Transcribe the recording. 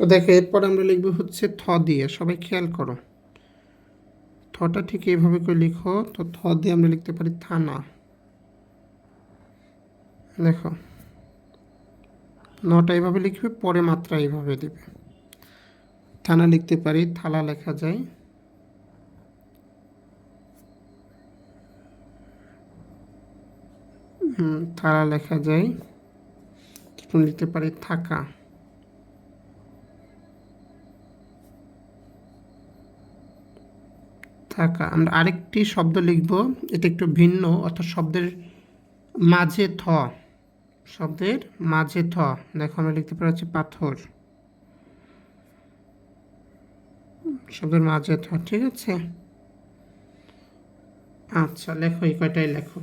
তো দেখো, এরপর আমরা লিখব হচ্ছে থ দিয়ে। সবাই খেয়াল করো। থটা ঠিক এইভাবে করে লিখো। তো থ দিয়ে আমরা লিখতে পারি থানা। দেখো, নটা এইভাবে লিখবে, পরে মাত্রা এইভাবে দেবে। থানা লিখতে পারি, থালা লেখা যায়। থালা লেখা যায়। লিখতে পারি থাকা। থাকা। আমরা আরেকটি শব্দ লিখব, এটা একটু ভিন্ন, অর্থাৎ শব্দের মাঝে থ। শব্দের মাঝে থ। দেখো, আমরা লিখতে পারি হচ্ছে পাথর। শব্দের মাঝে থ, ঠিক আছে? আচ্ছা লেখো, এই কয়টাই লেখো।